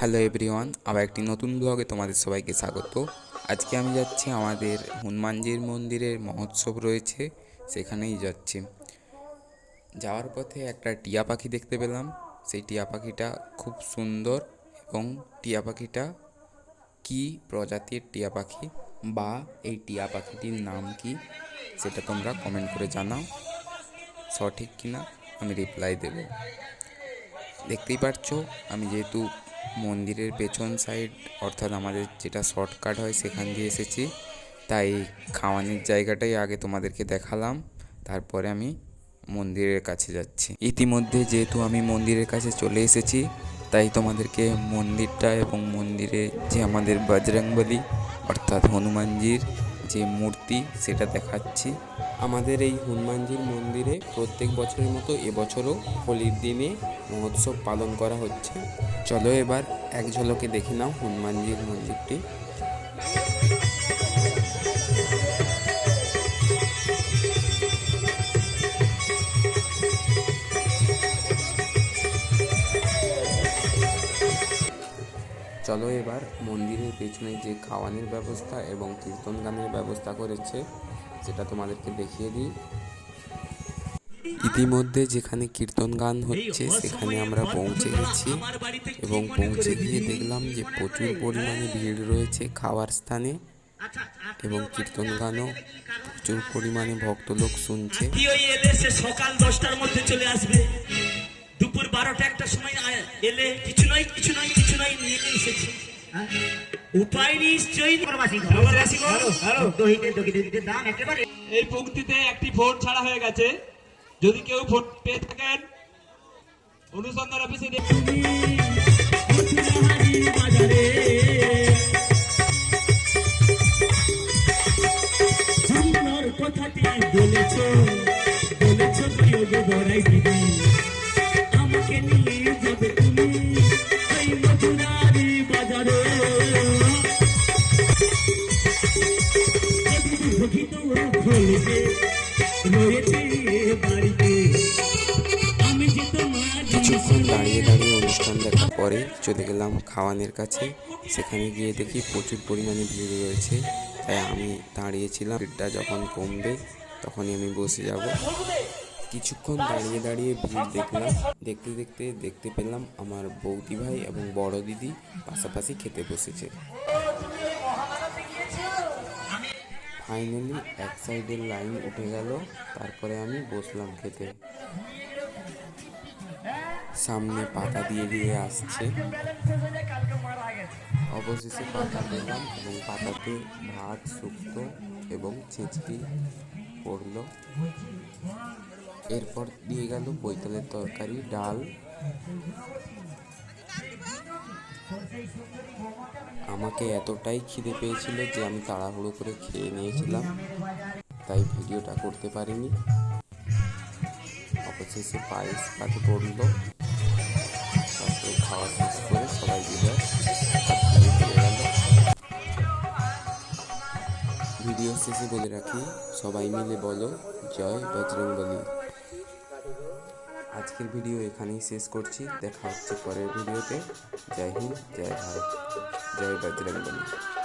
Hello everyone, আবার একটি নতুন ব্লগে তোমাদের সবাইকে স্বাগত। আজকে আমি যাচ্ছি আমাদের হনুমানজির মন্দিরের মহোৎসব রয়েছে, সেখানেই যাচ্ছি। যাওয়ার পথে একটা টিয়া পাখি দেখতে পেলাম। সেই টিয়া পাখিটা খুব সুন্দর এবং টিয়া পাখিটা কী প্রজাতির টিয়া পাখি বা এই টিয়া পাখিটির নাম কি সেটা তোমরা কমেন্ট করে জানাও। সঠিক কিনা আমি রিপ্লাই দেবো। দেখতেই পাচ্ছ আমি যেহেতু মন্দিরের পেছন সাইড অর্থাৎ আমাদের যেটা শর্টকাট হয় সেখান দিয়ে এসেছি। তাই খাওয়ানির জায়গাটাই আগে তোমাদেরকে দেখালাম, তারপরে আমি মন্দিরের কাছে যাচ্ছি। ইতিমধ্যে যেহেতু আমি মন্দিরের কাছে চলে এসেছি, তাই তোমাদেরকে মন্দিরটা এবং মন্দিরে যে আমাদের বজরংবলী, অর্থাৎ হনুমানজির যে মূর্তি সেটা দেখাচ্ছি। আমাদের এই হনুমানজির মন্দিরে প্রত্যেক বছরের মতো এবছরও হোলির দিনে মহোৎসব পালন করা হচ্ছে। চলো এবার এক ঝলকে দেখে নাও হনুমানজির মন্দিরটি। চলো এবার মন্দিরের পেছনে যে খাওয়ানোর ব্যবস্থা এবং কীর্তন গানের ব্যবস্থা করেছে সেটা তোমাদেরকে দেখিয়ে দিই। ইতিমধ্যে যেখানে কীর্তন গান হচ্ছে সেখানে আমরা পৌঁছে গেছি এবং পৌঁছে গিয়ে দেখলাম যে প্রচুর পরিমাণে ভিড় রয়েছে খাওয়ার স্থানে এবং কীর্তন গানও প্রচুর পরিমাণে ভক্ত লোক শুনছে সকাল দশটার মধ্যে চলে আসবে। বারোটা একটা সময় এলে কিছু নয় কিছু নয় কিছু নয় নিয়ে এসেছে। হ্যাঁ? উপায় নিশ্চয়ই এই পঙ্ক্তিতে একটি ভোট ছাড়া হয়ে গেছে। যদি কেউ ভোট পেয়ে থাকেন অনুসন্ধান অফিসে খোলবে রয়েছে বাড়িতে। আমি যে তোমার কিছুক্ষণ দাঁড়িয়ে দাঁড়িয়ে অনুষ্ঠান দেখার পরে চলে গেলাম খাওয়ানের কাছে। সেখানে গিয়ে দেখি প্রচুর পরিমাণে ভিড় রয়েছে। তাই আমি দাঁড়িয়েছিলাম। ভিড়টা যখন কমবে তখনই আমি বসে যাব। কিছুক্ষণ দাঁড়িয়ে দাঁড়িয়ে ভিড় দেখলাম। দেখতে দেখতে দেখতে পেলাম আমার বৌদি ভাই এবং বড় দিদি পাশাপাশি খেতে বসেছে। ফাইনালি এক সাইডের লাইন উঠে গেল, তারপরে আমি বসলাম খেতে। সামনে পাতা দিয়ে দিয়ে আসছে। অবশেষে পাতা পেলাম এবং পাতাতে ভাত, শুক্তো এবং ছেঁচড়ি পড়ল। এরপর দিয়ে গেল বৈতালের তরকারি, ডাল। আমাকে এতটাই খিদে পেয়েছিল যে আমি তাড়াহুড়ো করে খেয়ে নিয়েছিলাম। তাই ভিডিওটা করতে পারিনি। অবশেষে পায়েস পাতে পড়ল খাওয়া শেষ করে সবাই ভিডিও শেষে বলে রাখি, সবাই মিলে বলো, জয় বজরংবলী। আজকের ভিডিও এখানেই শেষ করছি। দেখা হচ্ছে পরের ভিডিওতে। জয় হিন্দ, জয় ভারত। 내일 말 드리는 겁니다.